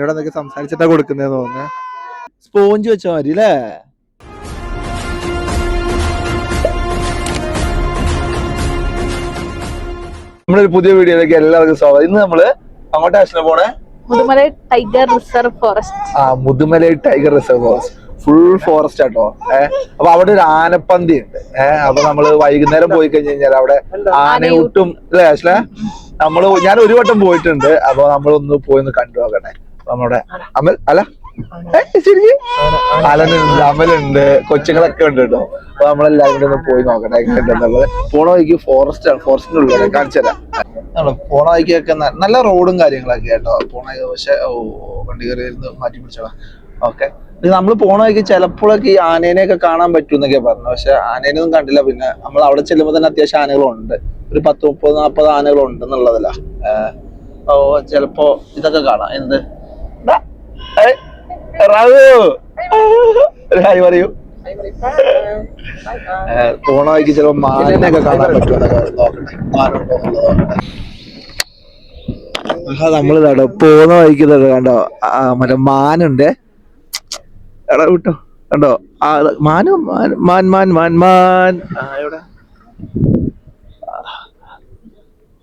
ഇവിടെ എന്തൊക്കെ സംസാരിച്ചിട്ടാ കൊടുക്കുന്നതെന്ന് തോന്നുന്നു. സ്പോഞ്ച് വെച്ചാ മതി അല്ലേ? നമ്മളൊരു പുതിയ വീഡിയോയിലേക്ക് എല്ലാവർക്കും സ്വാഗതം. ഇന്ന് നമ്മൾ അങ്ങോട്ട് ആശന പോണേ? Mudumalai tiger reserve forest. ആ Mudumalai tiger reserve forest. Full forest ആട്ടോ. ഏഹ് അപ്പൊ അവിടെ ഒരു ആനപ്പന്തി ഉണ്ട്. ഏഹ് അപ്പൊ നമ്മൾ വൈകുന്നേരം പോയി കഴിഞ്ഞു കഴിഞ്ഞാൽ അവിടെ ആനയൂട്ടും അല്ലേ ആശ്ല? നമ്മൾ ഞാൻ ഒരു വട്ടം പോയിട്ടുണ്ട്. അപ്പൊ നമ്മളൊന്ന് പോയി ഒന്ന് കണ്ടു നോക്കട്ടെ. നമ്മുടെ അമൽ അല്ല ശരിക്കും? അലനുണ്ട് അമലുണ്ട് കൊച്ചുങ്ങളൊക്കെ ഉണ്ട് കേട്ടോ. അപ്പൊ നമ്മളെല്ലാവരും കൂടെ ഒന്ന് പോയി നോക്കട്ടെ പോണ വഴിക്ക് ഫോറസ്റ്റ് ആണ് ഫോറസ്റ്റിന്റെ ഉള്ളിൽ കാണിച്ചു തരാം. പോണ വഴിക്കൊക്കെ നല്ല റോഡും കാര്യങ്ങളൊക്കെ കേട്ടോ. പോണ പക്ഷെ ഓ വണ്ടി കയറി ഇരുന്ന് മാറ്റി പിടിച്ചോളാം. ഓക്കെ. നമ്മൾ പോണ വഴിക്ക് ചിലപ്പോഴൊക്കെ ഈ ആനേനെയൊക്കെ കാണാൻ പറ്റും എന്നൊക്കെ പറഞ്ഞു. പക്ഷെ ആനേനൊന്നും കണ്ടില്ല. പിന്നെ നമ്മൾ അവിടെ ചെല്ലുമ്പോൾ തന്നെ അത്യാവശ്യം ആനകളുണ്ട്. ഒരു പത്ത് മുപ്പത് നാൽപ്പത് ആനകളുണ്ട് എന്നുള്ളതല്ല ഓ ചിലപ്പോ ഇതൊക്കെ കാണാം. എന്ത്? റാവു. ഹായ് പറയൂ. ഓണായിക്ക് ചിലപ്പോ മാനിനെയൊക്കെ കാണാൻ ആഹാ നമ്മൾ ഇതാടോ പോന്ന വഴിക്ക് ഇതാടോ കണ്ടോ മറ്റേ മാനുണ്ട്. എടാ വിട്ടോ. കണ്ടോ? ആ മാനു മാൻ മാൻ മാൻ മാൻ എവിടെ.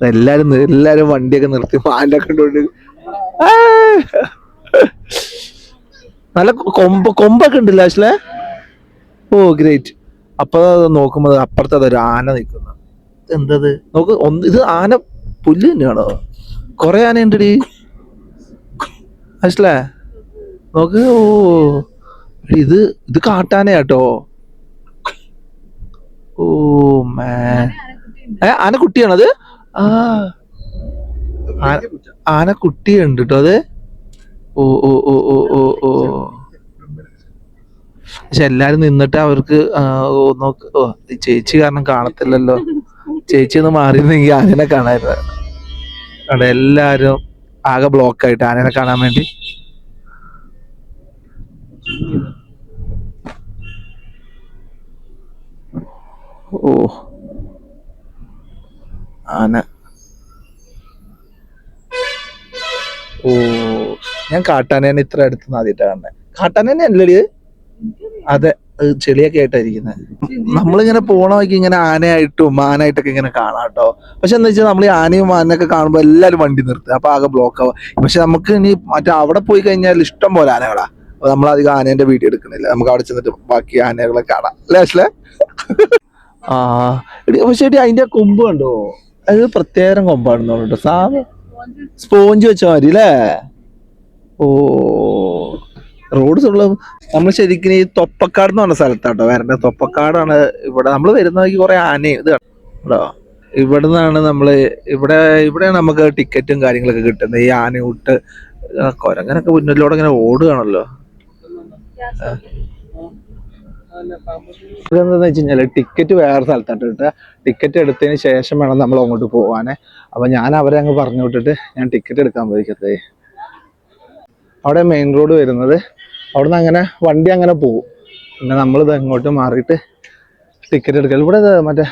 എല്ലാരും എല്ലാരും വണ്ടിയൊക്കെ നിർത്തി മാനൊക്കെ ആ. നല്ല കൊമ്പ് കൊമ്പൊക്കെ ഉണ്ടല്ലോ ആശ്ലേ? ഓ ഗ്രേറ്റ് അപ്പൊ നോക്കുമ്പോ അപ്പുറത്ത് അതൊരു ആന നിൽക്കുന്ന. എന്തത് നോക്ക് ഒന്ന് ഇത് ആന പുല്ല് തന്നെയാണോ? കൊറേ ആന ഉണ്ടടി. മനസ്സിലേ നോക്ക് ഓ. ഇത് ഇത് ഇത് കാട്ടാനയാട്ടോ. ഓ മേ. ഏ ആന കുട്ടിയാണത് ആ. ആന കുട്ടിയുണ്ട് കേട്ടോ അത്. ഓ ഓ ഓ ഓ ഓ ഓ. പക്ഷെ എല്ലാരും നിന്നിട്ട് അവർക്ക് ഈ ചേച്ചി കാരണം കാണത്തില്ലല്ലോ. ചേച്ചി ഒന്ന് മാറിയിരുന്നെങ്കിൽ ആനനെ കാണായിരുന്നു അവിടെ എല്ലാരും ആകെ ബ്ലോക്ക് ആയിട്ട് ആനനെ കാണാൻ വേണ്ടി. ഓ. ആന. ഓ. ഞാൻ കാട്ടാനേനെ ഇത്ര അടുത്ത് ആദ്യമായിട്ടാ കാണുന്നത് കാട്ടാനേനെ അല്ലടി. ഇത്? അതെ ചെളിയൊക്കെ ആയിട്ടായിരിക്കുന്നത് നമ്മളിങ്ങനെ പോണ വഴിക്ക് ഇങ്ങനെ ആനയായിട്ടും മാനായിട്ടൊക്കെ ഇങ്ങനെ കാണാം കേട്ടോ. പക്ഷെ എന്താ വെച്ചാൽ നമ്മൾ ഈ ആനയും മാനൊക്കെ കാണുമ്പോൾ എല്ലാവരും വണ്ടി നിർത്തുക അപ്പൊ ആകെ ബ്ലോക്ക് ആവും. പക്ഷെ നമുക്ക് ഇനി മറ്റേ അവിടെ പോയി കഴിഞ്ഞാൽ ഇഷ്ടം പോലെ ആനകളാ. അപ്പൊ നമ്മൾ അധികം ആനേന്റെ വീഡിയോ എടുക്കണില്ല. നമുക്ക് അവിടെ ചെന്നിട്ട് ബാക്കി ആനകളെ കാണാം. അല്ലേ അശ്ലേ? ആ പക്ഷെ അതിന്റെ കൊമ്പ് കണ്ടോ? അത് പ്രത്യേകം കൊമ്പാണെന്ന് സാധ സ്പോഞ്ച് വെച്ച മതി അല്ലേ? ഓ റോഡ് ഉള്ള നമ്മൾ ശരിക്കും ഈ തൊപ്പക്കാട് എന്ന് പറഞ്ഞ സ്ഥലത്താട്ടോ വരണ്ട തൊപ്പക്കാടാണ് ഇവിടെ. നമ്മൾ വരുന്ന വഴിക്ക് കുറെ ആനയും ഇത് കേട്ടോ ഇവിടെ നിന്നാണ് നമ്മൾ ഇവിടെ ഇവിടെയാണ് നമുക്ക് ടിക്കറ്റും കാര്യങ്ങളൊക്കെ കിട്ടുന്നത്. ഈ ആനയൂട്ട് കൊരങ്ങനൊക്കെ മുന്നിലൂടെ ഇങ്ങനെ ഓടുകയാണല്ലോ. ഇതെന്താന്ന് വെച്ച് കഴിഞ്ഞാൽ ടിക്കറ്റ് വേറെ സ്ഥലത്തായിട്ട് കിട്ടുക. ടിക്കറ്റ് എടുത്തതിന് ശേഷം വേണം നമ്മൾ അങ്ങോട്ട് പോവാന്. അപ്പൊ ഞാൻ അവരെ അങ്ങ് പറഞ്ഞു വിട്ടിട്ട് ഞാൻ ടിക്കറ്റ് എടുക്കാൻ പോയിക്കത്തേ അവിടെ മെയിൻ റോഡ് വരുന്നത്. അവിടെ നിന്ന് അങ്ങനെ വണ്ടി അങ്ങനെ പോകും പിന്നെ നമ്മളിത് അങ്ങോട്ട് മാറിയിട്ട് ടിക്കറ്റ് എടുക്കൽ ഇവിടെ മറ്റേ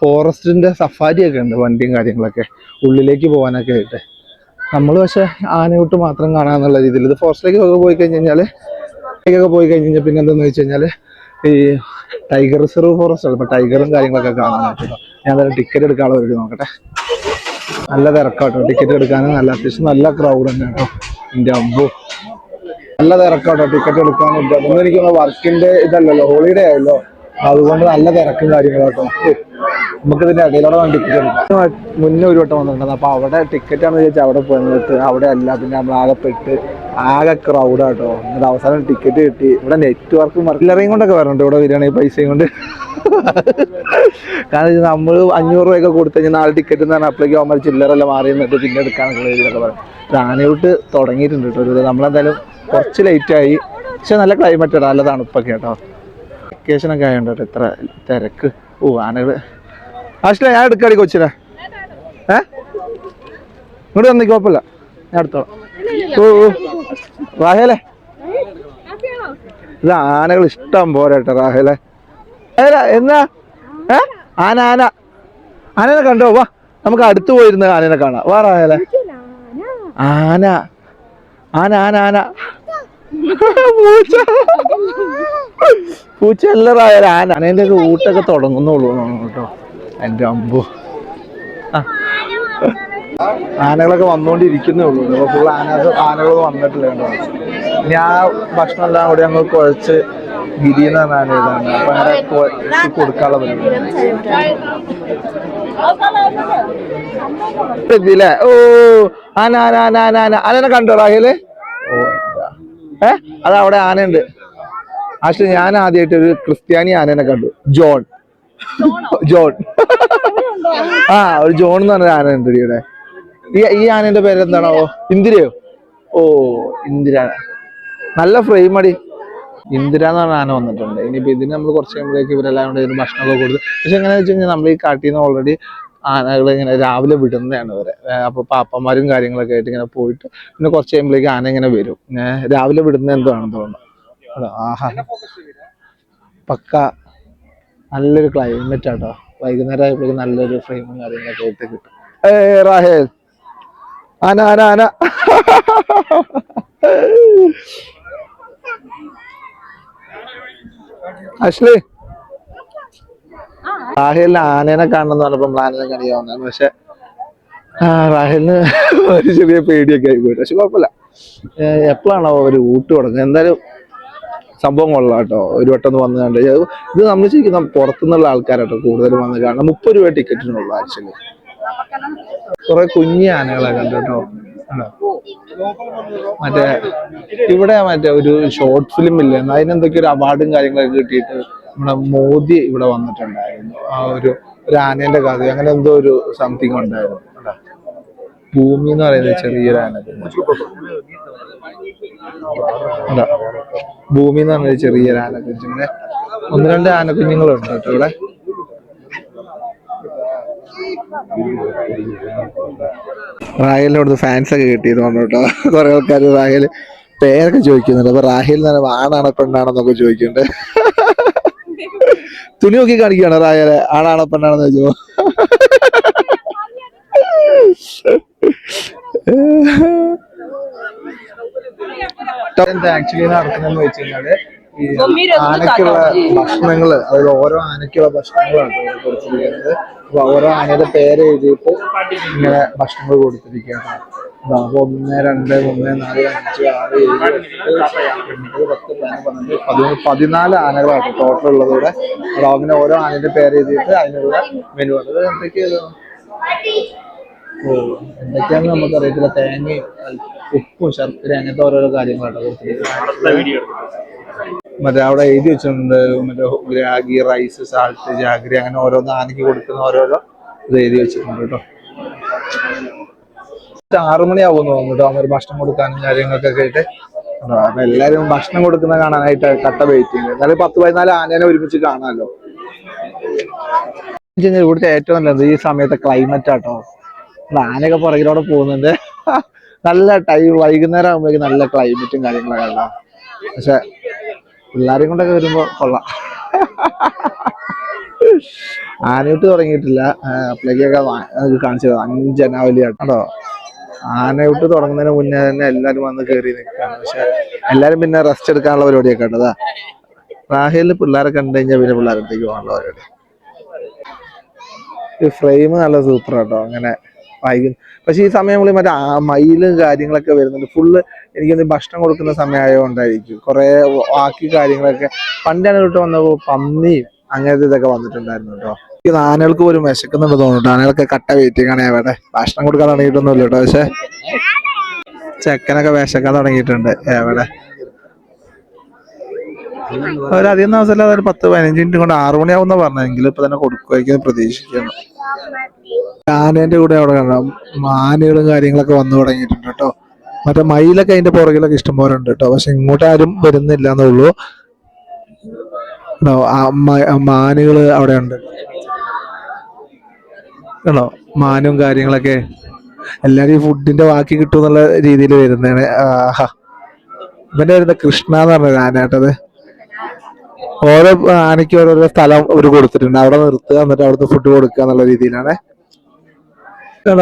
ഫോറസ്റ്റിന്റെ സഫാരിയൊക്കെ ഉണ്ട് വണ്ടിയും കാര്യങ്ങളൊക്കെ. ഉള്ളിലേക്ക് പോകാനൊക്കെ ആയിട്ട്. നമ്മൾ പക്ഷെ ആനയൂട്ട് മാത്രം കാണാമെന്നുള്ള രീതിയിൽ. ഇത് ഫോറസ്റ്റിലേക്ക് പോയി കഴിഞ്ഞ് കഴിഞ്ഞാൽ ഒക്കെ പോയി കഴിഞ്ഞ് കഴിഞ്ഞാൽ പിന്നെ എന്താന്ന് വെച്ച് കഴിഞ്ഞാൽ ഈ ടൈഗർ റിസർവ് ഫോറസ്റ്റ് ആണ്. ടൈഗറും കാര്യങ്ങളൊക്കെ കാണാനായിട്ട് ഞാൻ എന്തായാലും ടിക്കറ്റ് എടുക്കാനുള്ള ഒരു നോക്കട്ടെ. നല്ല തിരക്കാട്ടോ. ടിക്കറ്റ് എടുക്കാനും നല്ല അത്യാവശ്യം നല്ല ക്രൗഡ് തന്നെ കേട്ടോ എന്റെ അമ്പോ നല്ല തിരക്കാട്ടോ. ടിക്കറ്റ് എടുക്കാനും ഒന്നും എനിക്ക് വർക്കിന്റെ ഇതല്ലല്ലോ. ഹോളിഡേ ആയല്ലോ. അതുകൊണ്ട് നല്ല തിരക്കും കാര്യങ്ങളാട്ടോ. നമുക്ക് ഇതിന്റെ ഇടയിലൂടെ വേണ്ടി മുന്നേ ഒരു വട്ടം വന്നിട്ടുണ്ട് അപ്പൊ അവിടെ ടിക്കറ്റ് ആണെന്ന് ചോദിച്ചാൽ അവിടെ പോയിട്ട് അവിടെ അല്ല പിന്നെ നമ്മൾ ആകെ പെട്ട് ആകെ ക്രൗഡാട്ടോ എന്നിട്ട് അവസാനം ടിക്കറ്റ് കിട്ടി. ഇവിടെ നെറ്റ്വർക്ക് മറിലറിയും കൊണ്ടൊക്കെ വരണുണ്ട് ഇവിടെ വരികയാണെങ്കിൽ പൈസയും കൊണ്ട്. കാരണം നമ്മൾ അഞ്ഞൂറ് രൂപയൊക്കെ കൊടുത്തു കഴിഞ്ഞാൽ നാല് ടിക്കറ്റ് എന്ന് പറഞ്ഞാൽ അപ്പോഴേക്കും അവന്മാർ ചില്ലറെല്ലാം മാറി നിന്നിട്ട് പിന്നെ എടുക്കാനൊക്കെ രീതിയിലൊക്കെ പറയും. ആനയൂട്ട് തുടങ്ങിയിട്ടുണ്ട് കേട്ടോ. ഒരു നമ്മളെന്തായാലും കുറച്ച് ലേറ്റ് ആയി. പക്ഷെ നല്ല ക്ലൈമറ്റ് ഇടാം. നല്ല തണുപ്പൊക്കെ കേട്ടോ വെക്കേഷൻ ഒക്കെ ആയതുകൊണ്ട് ഇത്ര തിരക്ക്. ഓ ആനകൾ ആഷ്ല ഞാൻ എടുക്കാടി കൊച്ചിനെ. ഏ? ഇങ്ങോട്ട് വന്നേക്ക് കുഴപ്പമില്ല. ഞാൻ എടുത്തോളാം. ഓ റാഹേലേ? ഇത് ആനകൾ ഇഷ്ടം പോലെ കേട്ടോ റാഹേലെ. എന്നാ? ഏ? ആന ആന. ആനനെ കണ്ടോ? വാ നമുക്ക് അടുത്ത് പോയിരുന്ന ആനനെ കാണാം. വാ റാഹേലെ. ആന. ആന ആന ആന. പൂച്ച. പൂച്ച എല്ലാറായാലും ആന. ആനേന്റെ ഒക്കെ ഊട്ടൊക്കെ തുടങ്ങുന്നുള്ളൂ കേട്ടോ. എന്റെ അമ്പു. ആ. ആനകളൊക്കെ വന്നുകൊണ്ടിരിക്കുന്നേ ഉള്ളൂ. അപ്പോൾ ഫുൾ ആന ആനകൾ വന്നിട്ടില്ല കേട്ടോ ഇനി ആ ഭക്ഷണം എല്ലാം കൂടി അങ്ങ് കുഴച്ച് പറഞ്ഞ ആന ഇതാണ്. അപ്പൊ അങ്ങനെ കുഴച്ച് കൊടുക്കാനുള്ള പരിപാടി. എത്തിയില്ലേ ഓ ആന ആന ആന ആന ആന. ആനനെ കണ്ടോ റാഹിൽ? ഓ. ഏ? അതവിടെ അവിടെ ആനയുണ്ട്. ആക്ച്വലി ഞാൻ ആദ്യമായിട്ട് ഒരു ക്രിസ്ത്യാനി ആനനെ കണ്ടു. ജോൺ. ജോൺ. ആ ഒരു ജോൺ എന്ന് പറഞ്ഞ ആന ഉണ്ട് ഇവിടെ. ഈ ഈ ആനന്റെ പേര് എന്താണോ ഇന്ദിരയോ? ഓ ഇന്ദിര. നല്ല ഫ്രെയിം അടി. ഇന്ദിര എന്ന് പറഞ്ഞ ആന വന്നിട്ടുണ്ട്. ഇനിയിപ്പോ ഇതിന് നമ്മൾ കുറച്ച് കഴിയുമ്പോഴേക്ക് ഇവരെല്ലാം കൂടെ ഇതിന് ഭക്ഷണമൊക്കെ കൊടുത്ത്. പക്ഷെ എങ്ങനെയാണെന്ന് വെച്ച് കഴിഞ്ഞാൽ നമ്മൾ ഈ കാട്ടിൽ നിന്ന് ഓൾറെഡി ആനകൾ ഇങ്ങനെ രാവിലെ വിടുന്നതാണ് ഇവരെ. അപ്പോൾ അപ്പൊ പാപ്പന്മാരും കാര്യങ്ങളൊക്കെ ആയിട്ട് ഇങ്ങനെ പോയിട്ട് പിന്നെ കുറച്ച് കഴിയുമ്പോഴേക്ക് ആന ഇങ്ങനെ വരും. രാവിലെ വിടുന്ന എന്താണെന്ന് തോന്നുന്നു. ആഹാ. പക്ക നല്ലൊരു ക്ലൈമറ്റ് ആട്ടോ. വൈകുന്നേരം ആയപ്പോഴേക്കും നല്ലൊരു ഫ്രെയിമും കാര്യങ്ങളൊക്കെ ആയിട്ട് കിട്ടും. ആന ആന ആന. അശ്ലി. റാഹേലിന് ആനേനെ കാണണമെന്ന് പറഞ്ഞപ്പോ നമ്മൾ ആനനെ കാണിക്കാൻ പക്ഷെ റാഹേലിന് ഒരു ചെറിയ പേടിയൊക്കെ ആയി പോയി പക്ഷെ കുഴപ്പമില്ല. എപ്പോഴാണോ അവർ ഊട്ട് തുടങ്ങുന്നത്? എന്തായാലും സംഭവം കൊള്ളാം കേട്ടോ. ഒരു വട്ടം ഒന്ന് വന്ന് കണ്ട്. ഇത് നമ്മൾ ശരിക്കും പുറത്തുനിന്നുള്ള ആൾക്കാരാട്ടോ കൂടുതൽ വന്ന് കാണണം മുപ്പത് രൂപ ടിക്കറ്റിനുള്ളൂ ആക്ച്വലി. കുറെ കുഞ്ഞി ആനകളെ കണ്ടു? കേട്ടോ? മറ്റേ ഇവിടെ മറ്റേ ഒരു ഷോർട്ട് ഫിലിം ഇല്ലേ? അതിനെന്തൊക്കെ ഒരു അവാർഡും കാര്യങ്ങളൊക്കെ കിട്ടിയിട്ട് നമ്മുടെ മോദി ഇവിടെ വന്നിട്ടുണ്ടായിരുന്നു. ആ ഒരു ഒരു ആനേന്റെ കഥ. അങ്ങനെ എന്തോ ഒരു സംതിങ് ഉണ്ടായിരുന്നു. ഭൂമി എന്ന് പറയുന്നത് ചെറിയൊരു ആന. ഭൂമി എന്ന് പറഞ്ഞൊരു ചെറിയൊരു ആനക്കുഞ്ഞ്. പിന്നെ ഒന്ന് രണ്ട് ആനക്കുഞ്ഞുങ്ങളുണ്ട് കേട്ടോ ഇവിടെ. റാഹേലിന്റെ അവിടുന്ന് ഫാൻസ് ഒക്കെ കിട്ടിയതുകൊണ്ട് കേട്ടോ. കുറെ ആൾക്കാർ റാഹേൽ പേരൊക്കെ ചോദിക്കുന്നുണ്ട്. അപ്പൊ റാഹേൽ എന്ന് പറയുമ്പോ ആണാണോ പെണ്ണാണോ എന്നൊക്കെ ചോദിക്കുന്നുണ്ട്. തുണി നോക്കി കാണിക്കുകയാണ് റാഹേലെ? ആണാണോ പെണ്ണാണോ ചോദിച്ചോ ആക്ച്വലി നടക്കുന്നതെന്ന് വെച്ച് കഴിഞ്ഞാൽ ഈ ആനക്കുള്ള ഭക്ഷണങ്ങൾ അതായത് ഓരോ ആനക്കുള്ള ഭക്ഷണങ്ങളാണ് കൊടുത്തിരിക്കുന്നത്. അപ്പൊ ഓരോ ആനയുടെ പേര് എഴുതിയിട്ട് ഇങ്ങനെ ഭക്ഷണങ്ങൾ കൊടുത്തിരിക്കുകയാണ്. അപ്പൊ ഒന്ന് രണ്ട് മൂന്ന് നാല് അഞ്ച് ആറ് ഏഴ് എട്ട് ഒമ്പത് പത്ത് പതിനൊന്ന് പതിമൂന്ന് പതിനാല് ആനകളാണ് ടോട്ടൽ ഉള്ളത് ഇവിടെ അപ്പൊ അങ്ങനെ ഓരോ ആനയുടെ പേര് എഴുതിയിട്ട് അതിനുള്ള മെനു അത് എന്തൊക്കെയാണ് ഓ എന്തൊക്കെയാണെന്ന് നമുക്കറിയത്തില്ല. തേങ്ങയും ഉപ്പും ശർക്കര അങ്ങനത്തെ ഓരോരോ കാര്യങ്ങളാണ് മറ്റേ അവിടെ എഴുതി വെച്ചിട്ടുണ്ട് മറ്റേ രാഗി റൈസ് സാൾട്ട് ജാഗ്രി അങ്ങനെ ഓരോന്ന് ആനയ്ക്ക് കൊടുക്കുന്ന ഓരോരോ ഇത് എഴുതി വെച്ചിട്ടുണ്ട് കേട്ടോ. ആറു മണിയാവും തോന്നുന്നു കേട്ടോ. അവർ ഭക്ഷണം കൊടുക്കാനും കാര്യങ്ങൾക്കൊക്കെ ആയിട്ട്. അപ്പൊ എല്ലാരും ഭക്ഷണം കൊടുക്കുന്ന കാണാനായിട്ട് കട്ട വെയിറ്റിംഗ് എന്നാലും പത്ത് പതിനാല് ആനേനെ ഒരുമിച്ച് കാണാമല്ലോ. ഇവിടുത്തെ ഏറ്റവും നല്ലത് ഈ സമയത്തെ ക്ലൈമറ്റ് ആട്ടോ. ആനയൊക്കെ പുറകിലൂടെ പോകുന്നുണ്ട്. നല്ല ടൈം വൈകുന്നേരം ആകുമ്പോഴേക്കും നല്ല ക്ലൈമറ്റും കാര്യങ്ങളൊക്കെ ഉള്ള. പക്ഷെ പിള്ളേരെയും കൊണ്ടൊക്കെ വരുമ്പോ കൊള്ളാം. ആനയൂട്ട് തുടങ്ങിയിട്ടില്ല. അപ്പോഴേക്കൊക്കെ കാണിച്ചത് അഞ്ച് അനാവലി കേട്ടോ ആനയൂട്ട് തുടങ്ങുന്നതിന് മുന്നേ തന്നെ എല്ലാരും വന്ന് കയറി നിൽക്കുകയാണ്. പക്ഷെ എല്ലാരും പിന്നെ റെസ്റ്റ് എടുക്കാനുള്ള പരിപാടിയൊക്കെ ഉണ്ടതാ റാഹേലിൽ പിള്ളേരെ കണ്ടു കഴിഞ്ഞാൽ പിന്നെ പിള്ളേരടുത്തേക്ക് പോകാനുള്ള പരിപാടി. ഈ ഫ്രെയിം നല്ല സൂപ്പർ കേട്ടോ അങ്ങനെ വൈകും പക്ഷെ ഈ സമയം നമ്മൾ മറ്റേ മയിലും കാര്യങ്ങളൊക്കെ വരുന്നുണ്ട്. ഫുള്ള് എനിക്കൊന്ന് ഭക്ഷണം കൊടുക്കുന്ന സമയമായതുകൊണ്ടായിരിക്കും കുറെ ബാക്കി കാര്യങ്ങളൊക്കെ. പണ്ടാണ് തൊട്ട് വന്നപ്പോ പന്നിയും അങ്ങനത്തെ ഇതൊക്കെ വന്നിട്ടുണ്ടായിരുന്നു കേട്ടോ. ഈ ആനകൾക്ക് പോലും വിശക്കുന്നുണ്ട് തോന്നുന്നു ആനകൾക്ക് കട്ട വെയിറ്റിംഗ് ആണ്. അവിടെ ഭക്ഷണം കൊടുക്കാൻ തുടങ്ങിയിട്ടൊന്നുമില്ല കേട്ടോ. പക്ഷെ ചെക്കനൊക്കെ വിശക്കാൻ തുടങ്ങിയിട്ടുണ്ട്. എവിടെ? അവരധികം ദിവസമല്ല അതൊരു പത്ത് പതിനഞ്ച് മിനിറ്റ് കൊണ്ട് ആറു മണിയാവുന്ന പറഞ്ഞെങ്കിൽ ഇപ്പൊ തന്നെ കൊടുക്കുമായിരിക്കും പ്രതീക്ഷിക്കുന്നു. ആനേന്റെ കൂടെ അവിടെ കാണാം. മാനുകളും കാര്യങ്ങളൊക്കെ വന്നു തുടങ്ങിയിട്ടുണ്ട് കേട്ടോ. മറ്റേ മയിലൊക്കെ അതിന്റെ പുറകിലൊക്കെ ഇഷ്ടംപോലെ ഉണ്ട് കേട്ടോ. പക്ഷെ ഇങ്ങോട്ട് ആരും വരുന്നില്ല എന്നുള്ളൂ. കേട്ടോ, ആ മ- മാനുകൾ അവിടെ ഉണ്ട്. കേട്ടോ മാനും കാര്യങ്ങളൊക്കെ. എല്ലാരും ഈ ഫുഡിന്റെ ബാക്കി കിട്ടും എന്നുള്ള രീതിയിൽ വരുന്നതാണ്. ആഹാ. ഇവന്റെ വരുന്ന കൃഷ്ണ എന്ന് പറഞ്ഞ ആനയാട്ടത്. ഓരോ ആനയ്ക്ക് ഓരോരോ സ്ഥലം അവർ കൊടുത്തിട്ടുണ്ട്. അവിടെ നിർത്തുക എന്നിട്ട് അവിടുത്തെ ഫുഡ് കൊടുക്കുക എന്നുള്ള രീതിയിലാണ്.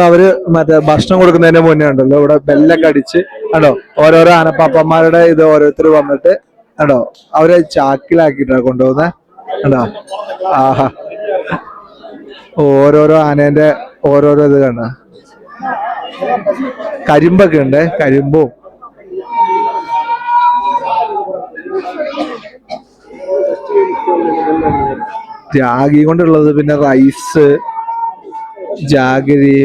അവർ മറ്റേ ഭക്ഷണം കൊടുക്കുന്നതിന് മുന്നേ ഉണ്ടല്ലോ ഇവിടെ ബെല്ലൊക്കെ അടിച്ച് കണ്ടോ ഓരോരോ ആനപ്പാപ്പന്മാരുടെ ഇത് ഓരോരുത്തർ വന്നിട്ട് കണ്ടോ അവരെ ചാക്കിലാക്കിയിട്ടാണ് കൊണ്ടുപോകുന്നത് കണ്ടോ ആഹാ. ഓരോരോ ആനേന്റെ ഓരോരോ ഇത് കണ്ട. കരിമ്പൊക്കെ ഉണ്ട് കരിമ്പും ജാഗി കൊണ്ടുള്ളത് പിന്നെ റൈസ് ജാഗരി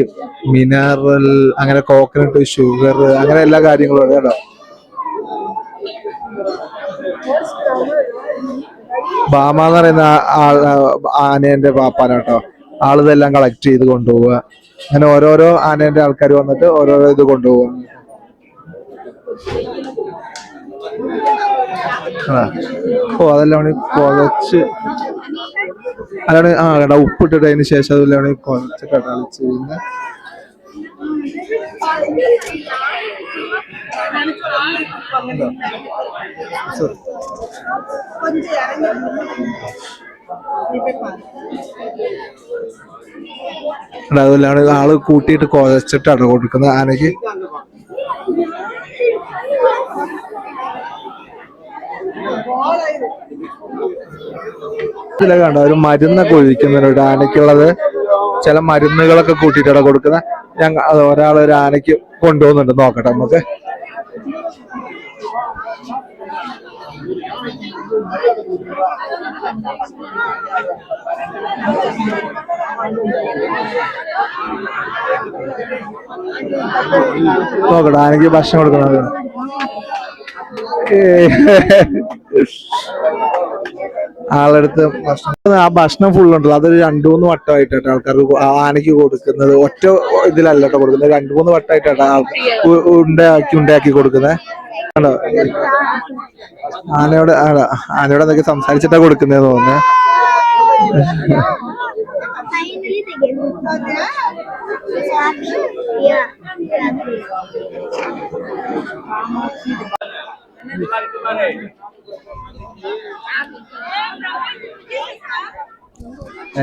മിനറൽ അങ്ങനെ കോക്കനട്ട് ഷുഗർ അങ്ങനെ എല്ലാ കാര്യങ്ങളും ഉണ്ട് കേട്ടോ. ബാമ എന്ന് പറയുന്ന ആനേന്റെ ആൾ- കേട്ടോ. ആളിതെല്ലാം കളക്ട് ചെയ്ത് കൊണ്ടുപോവുക. അങ്ങനെ ഓരോരോ ആനേന്റെ ആൾക്കാർ വന്നിട്ട് ഓരോരോ ഇത് കൊണ്ടുപോവുക ആ. ഓ അതെല്ലാം കൂടി കുഴച്ച് അതാണ് ആ കേട്ടോ ഉപ്പിട്ടിട്ട് അതിന് ശേഷം അതെല്ലാം കൂടി കുഴച്ച് കടാളിച്ച് പിന്നെ കൂടി ആൾ കൂട്ടിയിട്ട് കുഴച്ചിട്ടാണ് കൊടുക്കുന്നത്. ആനയ്ക്ക് ഇതിലൊക്കെ കണ്ടോ ഒരു മരുന്നൊക്കെ ഒരു ആനയ്ക്കുള്ളത്. ചില മരുന്നുകളൊക്കെ കൂട്ടിയിട്ടാണ് കൊടുക്കുന്നത്. ഞങ്ങൾ ഒരാൾ ഒരു ആനയ്ക്ക് കൊണ്ടുപോകുന്നുണ്ട്. നോക്കട്ടെ നമുക്ക്. നോക്കട്ടെ ആനയ്ക്ക് ഭക്ഷണം കൊടുക്കുന്നത് ഏയ്. ആളെടുത്ത് ഭക്ഷണം ആ ഭക്ഷണം ഫുൾ ഉണ്ടല്ലോ. അതൊരു രണ്ടു മൂന്ന് വട്ടമായിട്ടാണ് ആൾക്കാർ ആനയ്ക്ക് കൊടുക്കുന്നത്. ഒറ്റ ഇതിലല്ല കേട്ടോ കൊടുക്കുന്നത്. രണ്ടു മൂന്ന് വട്ടമായിട്ടാണ് ഉണ്ടാക്കി ഉണ്ടാക്കി കൊടുക്കുന്നത്. ആണോ? ആനയോട് ആണോ? ആനയോട് എന്തൊക്കെ സംസാരിച്ചിട്ടാ കൊടുക്കുന്നതെന്ന് തോന്നുന്നു? Yeah.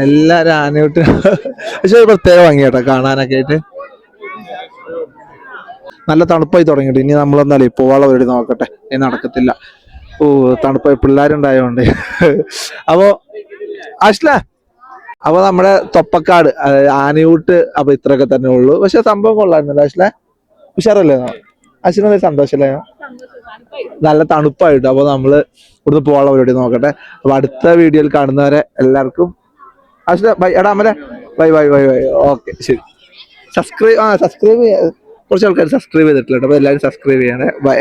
എല്ലാരും ആനയൂട്ട് പക്ഷെ ഒരു പ്രത്യേക ഭംഗി കേട്ടോ കാണാനൊക്കെ ആയിട്ട്. നല്ല തണുപ്പായി തുടങ്ങിയിട്ട് ഇനി നമ്മളെന്നാലേ പോവാളെ ഒരു നോക്കട്ടെ. ഇനി നടക്കത്തില്ല. ഓ തണുപ്പായി പിള്ളേരുണ്ടായോണ്ട്. അപ്പോ അഷ്ല അപ്പൊ നമ്മുടെ തൊപ്പക്കാട് ആനയൂട്ട് അപ്പൊ ഇത്രയൊക്കെ തന്നെ ഉള്ളൂ. പക്ഷെ സംഭവം കൊള്ളായിരുന്നല്ലോ അഷ്ല ഉഷാറല്ലേ? അശ്വിനെ സന്തോഷല്ലേ? നല്ല തണുപ്പായിട്ട്? അപ്പൊ നമ്മൾ ഇവിടുന്ന് പോകാനുള്ള പരിപാടി നോക്കട്ടെ. അപ്പൊ അടുത്ത വീഡിയോയിൽ കാണുന്നവരെ എല്ലാവർക്കും അശ്ല ബൈ. എടാ അമ്മലെ bye bye bye bye. Okay ശരി. സബ്സ്ക്രൈബ് ആ സബ്സ്ക്രൈബ് കുറച്ച് ആൾക്കാർ സബ്സ്ക്രൈബ് ചെയ്തിട്ടില്ല അപ്പൊ എല്ലാവരും സബ്സ്ക്രൈബ് ചെയ്യണേ. ബൈ.